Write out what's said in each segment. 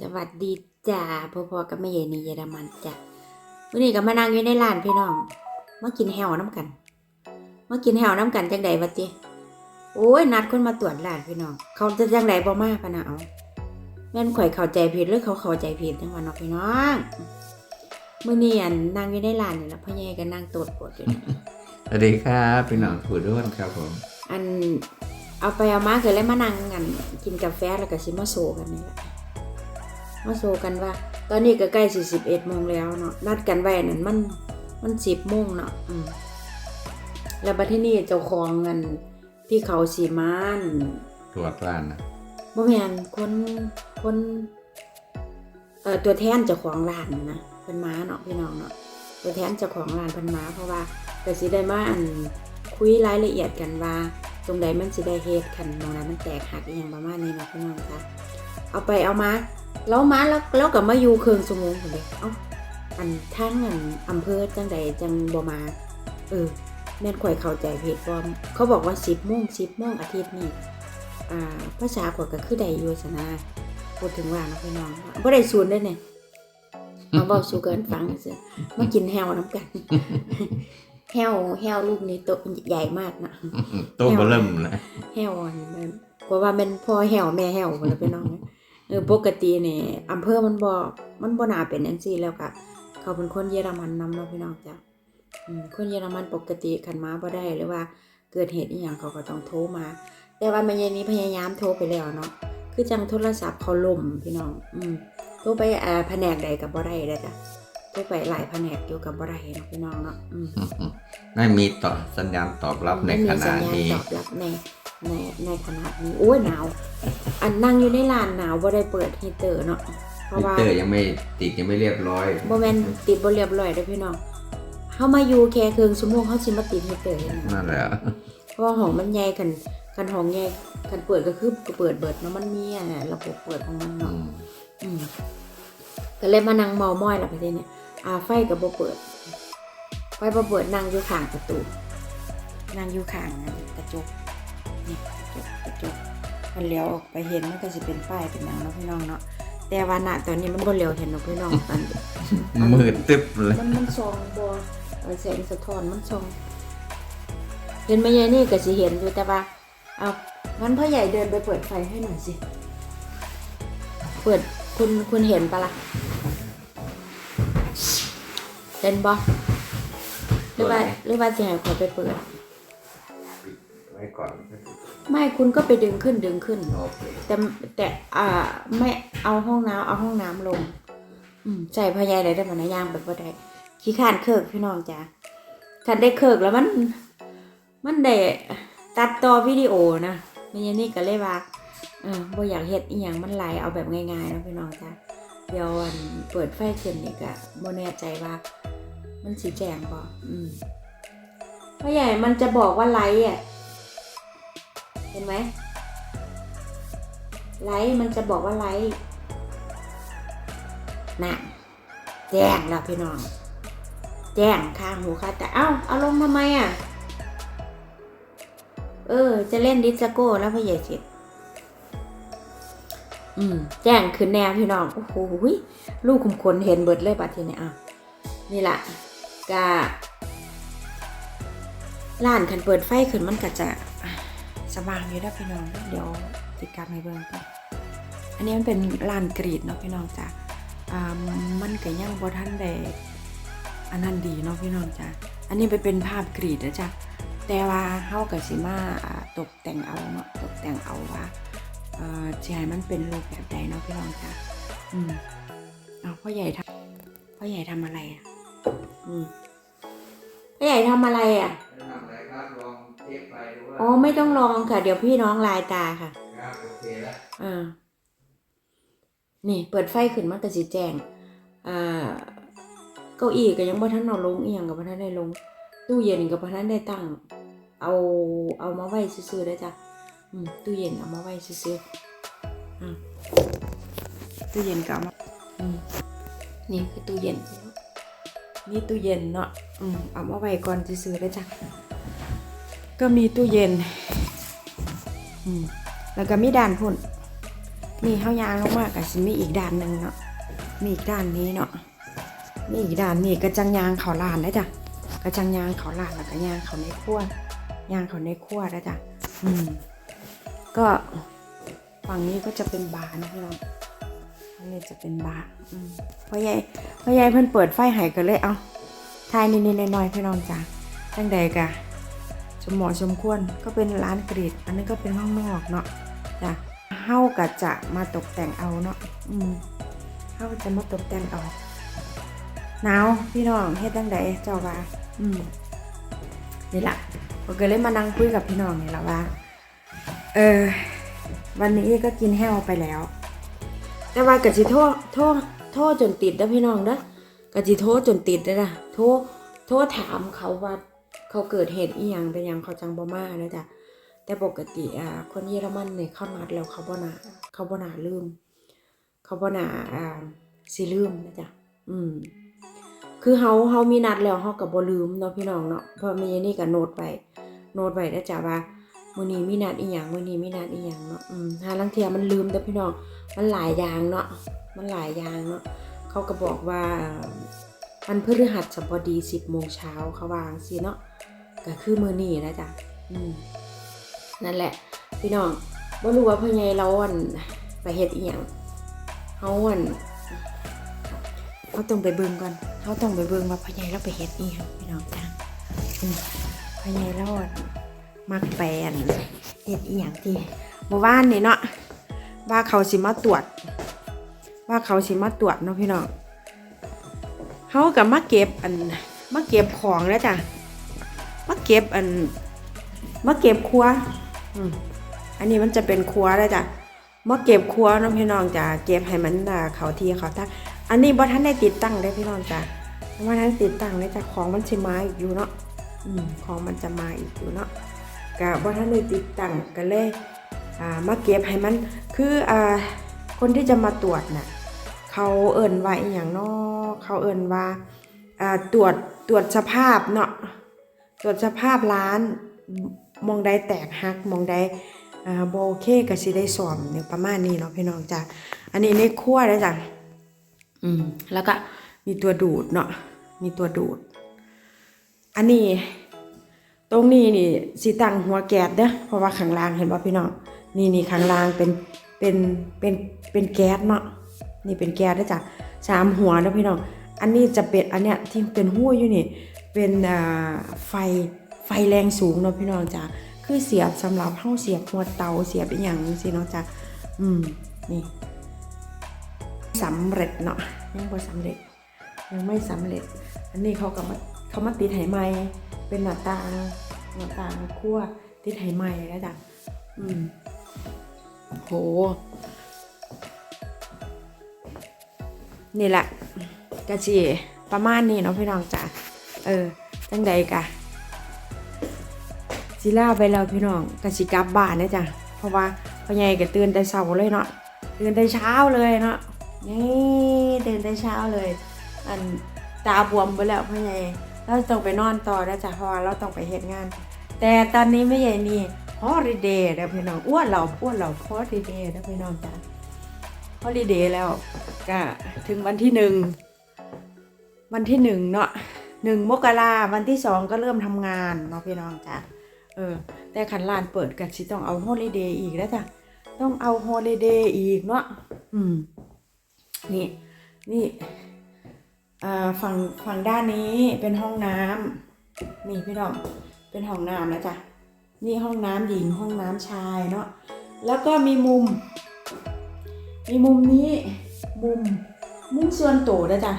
สวัสดีจ้าพ่อพ่อกับแม่ใหญ่นี่เยอรมันจ้ะวันนี้ก็มานั่งอยู่ในร้านพี่น้องมากินแฮวน้ำกันมากินแฮวน้ำกันจังใดวะติโอ้ยนัดคนมาตรวจร้านพี่น้อง เขาจะจังใดบ่มาปะนะเอาแม่นข่อยเข้าใจผิดหรือเขาเข้าใจผิดจังหวะเนาะพี่น้องมื้อนี้อันนั่งอยู่ในร้านนี่แหละพ่อใหญ่ก็นั่งตรวจปวดอยู่นี่สวัสดีครับพี่น้องผู้ด้วนครับผม อันเอาไปเอามาเคยเลยมานั่งกันกินกาแฟแล้วก็สิมาโซกันนี่แหละ มาโซกันว่า ตอนนี้ก็ใกล้สี่สิบเอ็ดโมงแล้วเนาะนัดกันไว้นั่นมันมันสิบโมงเนาะอืมแล้วบัดที่นี่เจ้าของเงินที่เขาสีมานตรวจร้านนะบ่แม่นคนคนเอ่อตัวแทนเจ้าของร้านนะเพิ่นมาเนาะพี่น้องเนาะตัวแทนเจ้าของร้านเพิ่นมาเพราะว่าก็สิได้มาอันคุยรายละเอียดกันว่า ตรงใดมันสิได้เฮ็ดคันตรงนั้นมันแตกหักอหย่างประมาณนี้เนาะพี่น้องคะเอาไปเอามา แล้วมาแล้วแล้วก็มาอยู่เครื่องสมงพุ่นเด้เอ้าอันทางอันอำเภอจังใดจังบ่มา เออ แม่นข่อยเข้าใจผิดว่าเขาบอกว่า10โมง10โมงอาทิตย์นี้อ่าภาษาข่อยก็คือได้อยู่ซะนะพูดถึงว่าเนาะพี่น้องบ่ได้สูนได้เนี่ยมาเว้าสู่กันฟังซื่อมากินแฮวน้ำกันแฮวแฮวลูกนี้โตใหญ่มากนะโต๊ะเบอร์เริ่มเลยแหวอันนี้มันเพราะว่ามันพ่อแหวแม่แหวหมดแล้วพี่น้อง เออปกตินี่อำเภอมันบ่มันบ่น่าเป็นจังซี่แล้วก็เขาเป็นคนเยอรมันนำเนาะพี่น้องจ้ะอืมคนเยอรมันปกติคันมาบ่ได้หรือว่าเกิดเหตุอีหยังเขาก็ต้องโทรมา แต่ว่าแม่ยายนี้พยายามโทรไปแล้วเนาะคือจังโทรศัพท์เขาล่มพี่น้อง อืมโทรไปอ่าแผนกใดก็บ่ได้เด้อจ้ะ โทรไปหลายแผนกอยู่กับบ่ได้เนาะพี่น้องเนาะอืมไม่มีตอบสัญญาณตอบรับในขณะไม่มีสัญนี้ญาณตอบรับในในในขณะนี้โอ้ยหนาว อันนั่งอยู่ในร้านหนาวบ่ได้เปิดฮีเตอร์เนาะเพราะมิว่าเตอร์ยังไม่ติดยังไม่เรียบร้อยบ่แม่นติดบ่เรียบร้อยเด้อพี่น้องเฮามาอยู่แค่ครึ่งชั่วโมงเฮาสิมาติดฮีเตอร์ยังไงนั่นแหละเพราะว่าห้องมันใหญ่กันกันห้องใหญ่กันเปิดก็คือเปิดเบิดเนาะมันมีอะระบบเปิดของมันอืเนาะมอืมก็เลยมานั่งเมามอยแล้วประเทศเนี่ย อ่าไฟก็บ่เปิด ไฟบ่เปิดนั่งอยู่ข้างประตูนั่งอยู่ข้างกระจกนี่กระจกกระจกมันเลี้ยวออกไปเห็นมันก็สิเป็นป้ายเป็นหนังเนาะพี่น้องเนาะแต่ว่าณตอนนี้มันบ่เลี้ยวเห็นเนาะพี่น้องอันมืดตึ๊บเลย มันมันส่องบ่เออแสงสะท้อนมันส่องเห็นไหมยายนี่ก็สิเห็นอยู่แต่ว่าเอางั้นพ่อใหญ่เดินไปเปิดไฟให้หน่อยสิ เปิดคุณคุณเห็นปะล่ะ เห็นบ่หรือว่าหรือว่าสิให้ขอยไปเปิดไว้ก่อนไม่คุณก็ไปดึงขึ้นดึงขึ้น โอเคแต่แต่อ่าไม่เอาห้องน้ำเอาห้องน้ำลง อืมใส่พยายเลยได้มันนะย่างแบบว่าได้ขี้ขานเคิกพี่น้องจ้ะคันได้เคิกแล้วมัน มันได้ตัดต่อวิดีโอนะไม่ยันนี่ก็เลยว่าเออบ่อยากเฮ็ดอีหยังมันไหลายเอาแบบง่ายๆนะพี่น้องจ้ะเดี๋ยวอันเปิดไฟขึ้นนี่ก็บ่แน่ใจว่า มันสีแจงบ่ะอืมพ่อใหญ่มันจะบอกว่าไลท์อะ เห็นไหมไลท์มันจะบอกว่าไลท์น่ะแจ้งแล้วพี่น้อง แจ้งข้างหูค่ะ แต่เอ้าเอาลงทำไมอะ เออ จะเล่นดิสโก้แล้วพ่อใหญ่เสร็จอืม แจ้งขึ้นแนวพี่น้อง โอ้โหลูกคุมคนเห็นเบิดเลยบัดทีนี้อะ นี่แหละ กะร้านคันเปิดไฟขึ้นมันก็จะสว่างอยู่แล้วพี่น้อง เดี๋ยวติดกลับให้เบิ่งกันอันนี้มันเป็นร้านกรีดเนาะพี่น้องจ้ะมันก็ยังบ่ทันได้อันนั้นดีเนาะพี่น้องจ้ะอันนี้ไปเป็นภาพกรีดนะจ๊ะแต่ว่าเฮากับสิมาอ่าตกแต่งเอาเนาะตกแต่งเอาว่าเอ่อสิให้มันเป็นรูปแบบใดเนาะพี่น้องจ้ะอืมเอาพ่อใหญ่ทำพ่อใหญ่ทำอะไรอะ พ่อใหญ่ทำอะไรอะทำอะไรครับลองเทปไปดูว่าอ๋อไม่ต้องลองค่ะ เดี๋ยวพี่น้องลายตาค่ะครับโอเคแล้วอ่านี่ เปิดไฟขึ้นมันก็สิแจ้งอ่าเก้าอี้ก็ยังบ่ทันเอาลงอีหยังก็บ่ทันได้ลง ตู้เย็นก็บ่ทันได้ตั้ง เอาเอามาไว้ซื่อๆได้อจ้ะอืมตู้เย็นเอามาไว้ซื่อๆอ่าตู้เย็นก็เอามาอืมนี่คือตู้เย็น นี่ตู้เย็นเนาะอืมเอามาไว้ก่อนซื่อได้จ้ะก็มีตู้เย็น อืมแล้วก็มีด่านพุ่นนี่เฮายางลงมาก็สิมีอีกด้านหนึ่งเนาะมีอีกด้านนี้เนาะมีอีกด้านนี้กระจังยางเขาลานได้จ้ะกระจังยางเขาลานแล้วก็ยางเขาในครัวยางเขาในครัวได้จ้ะอืมก็ฝั่งนี้ก็จะเป็นบาร์นะพี่น้อง ฝั่งนี้จะเป็นบาร์อืมพ่อใหญ่พ่อใหญ่เพิ่นเปิดไฟให้กันเลยเอาทายนิดๆหน่อยๆพี่น้องจ้ะตั้งใดกะสมหมาะสมควรก็เป็นร้านกรีดอันนี้ก็เป็นห้องนอกเนาะจ้ะเฮาก็จะมาตกแต่งเอาเนาะอืมเฮาจะมาตกแต่งเอาหนาวพี่น้องเฮ็ดตั้งใดเจ้าว่าอืมนี่ละผมก็เลยมานั่งคุยกับพี่น้องนี่แหละว่า เออ วันนี้ก็กินแห้วไปแล้ว แต่ว่ากะจิโทษโทษโทษจนติดนะพี่น้องเด้อกะจิโทษจนติดเด้อนะโทษโทษถามเขาว่าเขาเกิดเหตุอีหยังเป็นหยังเขาจังบ่มานะจ๊ะแต่ปกติอ่าคนเยอรมันเนี่ยเข้านัดแล้วเขาบ่นาเขาบ่นาลืม เขาบ่นาอ่าสิลืมนะจ๊ะอืมคือเฮาเฮามีนัดแล้วเฮาก็บ่ลืมเนาะพี่น้องเนาะเพราะมีนี่ก็โน้ตไว้โน้ตไว้นะจ๊ะว่า มื้อนี้มีนัดอีหยังมื้อนี้มีนัดอีหยังเนาะอืมถ้าลังเทียมันลืมเด้อพี่น้องมันหลายอย่างเนาะมันหลายอย่างเนาะเขาก็บอกว่าวันพฤหัสบดี10โมงเช้าเขาวางสิเนาะก็คือมื้อนี้นะจ๊ะอืมนั่นแหละ พี่น้องบ่รู้ว่าพ่อใหญ่เราอันไปเฮ็ดอีหยังเฮาอันเฮาต้องไปเบิ่งก่อนเฮาต้องไปเบิ่งว่าพ่อใหญ่เราไปเฮ็ดอีหยังพี่น้องจ้ะอืมพ่อใหญ่เราอัน มักแปลนเฮ็ดอีหยังที่เมื่อวานนี่เนาะว่าเขาสิมาตรวจ ว่าเขาสิมาตรวจเนาะพี่น้องเขากับมาเก็บอันมาเก็บของแล้วจ้ะมาเก็บอันมาเก็บครัวอือันนี้มันจะเป็นครัวแล้วจ้ะมาเก็บครัวเนาะพี่น้องจ้ะเก็บให้มันเขาที่เขาตั้งอันนี้บ่ทันได้ติดตั้งได้พี่น้องจ้ะบ่ทันติดตั้งเลยจ้ะของมันสิมาอีกอยู่เนาะอืมของมันจะมาอีกอยู่เนาะ ก็บ่ทันได้ติดตั้งก็เลยมาเก็บให้มัน คืออคนที่จะมาตรวจน่ะเขาเอิ่นว่าอีหยังเนาะเขาเอิ่นว่าตรวจตรวจสภาพเนาะตรวจสภาพร้านมองใดแตกหักมองใดอ่าบ่โอเคก็สิได้สอมเนี่ยประมาณนี้เนาะพี่น้องจ้ะอันนี้ในครัวนะจ้ะอืมแล้วก็มีตัวดูดเนาะมีตัวดูด อันนี้ ตรงนี้นี่สีตั้งหัวแก๊สเด้อเพราะว่าข้างล่างเห็นป่ะพี่น้องนี่นี่ข้างล่างเป็นเป็นเป็นเป็นแก๊สเนาะนี่เป็นแก๊สเด้จ้ะสามหัวเด้อพี่น้องอันนี้จะเป็นอันเนี้ยที่เป็นหัวอยู่นี่เป็นอ่าไฟไฟแรงสูงเนาะพี่น้องจ้ะคือเสียบสำหรับเฮาเสียบหัวเตาเสียบอีหยังสิเนาะจ้ะอืมนี่สำเร็จเนาะยังบ่สำเร็จยังไม่สำเร็จ อันนี้เขาก็มาเขามาติดไหม เป็นหน้าต่างหน้าต่างคั่วติดไทยใหม่แล้วจ้ะอืมโห นี่แหละกะจีประมาณนี้เนาะพี่น้องจ้ะเออจังใดกะสิลาไปแล้วพี่น้องกะสิกลับบ้านนะจ้ะเพราะว่าพ่อใหญ่ก็ตื่นแต่เช้าเลยเนาะตื่นแต่เช้าเลยเนาะนี่ตื่นแต่เช้าเลย อันตาบวมไปแล้วพ่อใหญ่ เราต้องไปนอนต่อนะจ๊ะเพราะว่าเราต้องไปเฮ็ดงาน แต่ตอนนี้ไม่ใหญ่นี่ฮอลิเดย์นะพี่น้องอ้วนเราอ้วนเราฮอลิเดย์นะพี่น้องจ้ะฮอลิเดย์แล้วก็ถึงวันที่หนึ่งวันที่หนึ่งเนาะหนึ่งมกราวันที่สองก็เริ่มทำงานเนาะพี่น้องจ้ะเออแต่ขันลานเปิดกันสิต้องเอาฮอลิเดย์อีกแล้วจ้ะต้องเอาฮอลิเดย์อีกเนาะอืมนี่นี่ ฝั่งฝั่งด้านนี้เป็นห้องน้ำนี่พี่น้องเป็นห้องน้ำนะจ๊ะนี่ห้องน้ำหญิงห้องน้ำชายเนาะแล้วก็มีมุม มีมุมนี้มุมมุมส่วนตัวนะจ๊ะ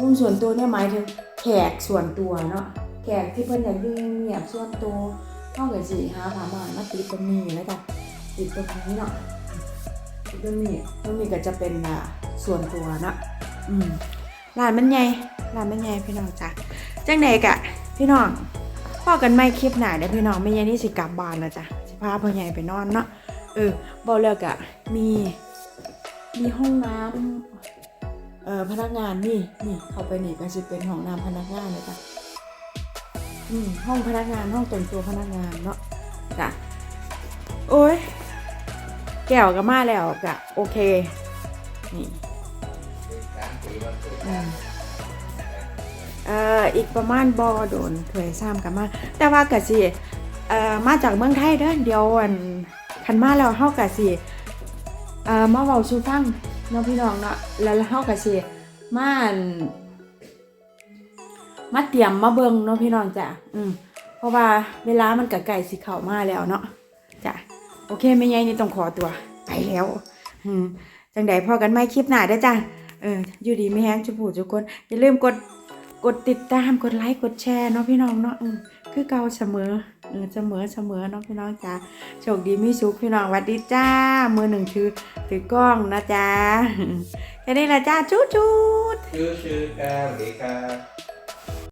มุมส่วนตัวเนี่ยหมายถึงแขกส่วนตัวเนาะแขกที่เพิ่นอยากยู่เงียบส่วนตัวเข้ากับสิหาผ้าม่านมาติดตรงนี้นะจ๊ะติดตรงนี้เนาะติดตรงนี้ตรงนี้ก็จะเป็นอ่าส่วนตัวนะอืม ร้านมันใหญ่ร้านมันใหญ่พี่น้องจ้ะจังใดกะ พี่น้องพ่อกันไม่คลิปหนาเดี๋ยวพี่น้องไม่ใหญ่นี่สิกลับบ้านแล้วจ้ะสิพาพ่อใหญ่ไปนอนเนาะเออบอกแล้วกะมีมีห้องน้ำเอ่อพนักงานนี่นี่เข้าไปนี่ก็จะเป็นห้องน้ำพนักงานเลยจ้ะอืมห้องพนักงานห้องแต่งตัวพนักงานเนาะจ้ะโอ้ยแก้วก็มาแล้วก็โอเคนี่ อีกประมาณบอโดนถวยซ้ำกันมา แต่ว่ากะสิมาจากเมืองไทยเด้อเดียวอันคันมาแล้วเฮากะสิมาเว้าสู่ฟังเน้องพี่น้องเนาะแล้วเฮากะสิมาอันมาเตรียมมาเบิ่งเนาะพี่น้องจ้ะอืมเพราะว่าเวลามันก็ใกล้สิเข้ามาแล้วเนาะจ้ะโอเคแม่ใหญ่นี่ต้องขอตัวไปแล้วอืมจังใดพอกันใหม่คลิปหน้าเด้อจ้ะ เอออยู่ดีไม่แห้งจุบูทุกคนอย่าลืมกดกดติดตามกดไลค์กดแชร์เนาะพี่น้องเนาะคือเก่าเสมอเออเสมอเสมอเนาะพี่น้องจ้าโชคดีมีสุขพี่น้องวัดดีจ้ามือหนึ่งถือถือกล้องนะจ้าแค่นี้ละจ้าจู๊จู๊ดชื่อชื่อการดีครับ